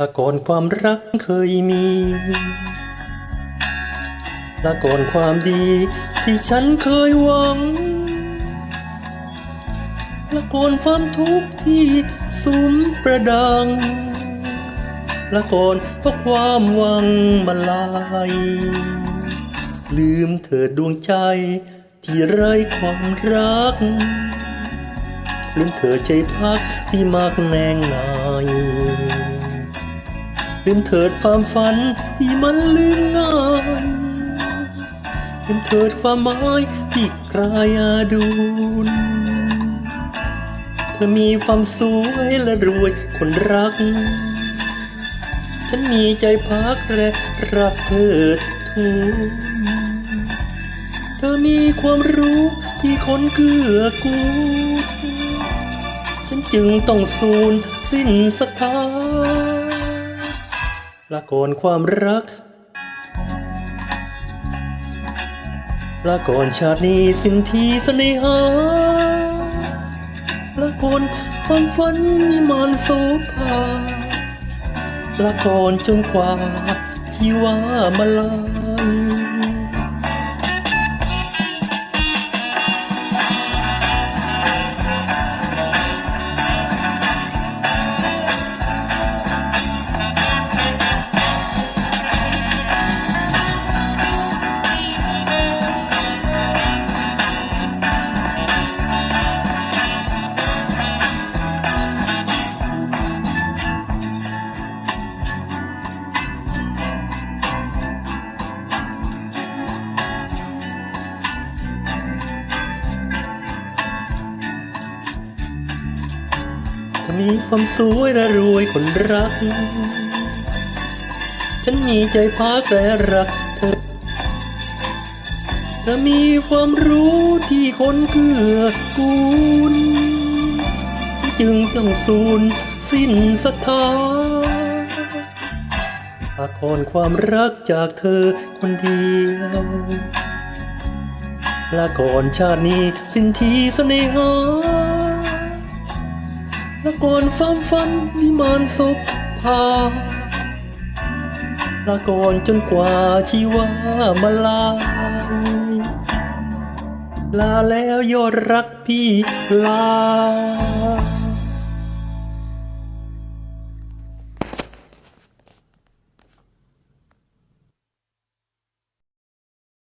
ละก่อนความรักเคยมีละก่อนความดีที่ฉันเคยหวังละก่อนความทุกข์ที่สุมประดังละก่อนเพราะความหวังมาลายลืมเถิดดวงใจที่ไร้ความรัก ลืมเธอใจพักที่มากแนงนาย ลืมเถิดความฝันที่มันลืมง่ายลืมเถิดความหมายที่กลายอาดูนเธอมีความสวยและรวยคนรัก ฉันมีใจพักและรักเธอทุกเธอมีความรู้ที่คนเกื้อกูลฉันจึงต้องสูญสิ้นศรัทธา ละกอนความรัก ละกอนชาตินี้สิ้นทีเสน่หาละกอนความฝันมีมานโสภาละกอนจนกว่าชีวามาลา ยเธอมีความสวยและรวยคนรัก ฉันมีใจพักและรักเธอเธอมีความรู้ที่คนเกื้อกูลฉันจึงต้องสูญสิ้นศรัทธาหากอ่อนความรักจากเธอคนเดียวลาก่อนชาตินี้สิ้นทีเสน่หา และก่อนความฝันวิมานศพพาละก่อนจนกว่าชีวามาลาย ลาแล้วยอดรักพี่ลา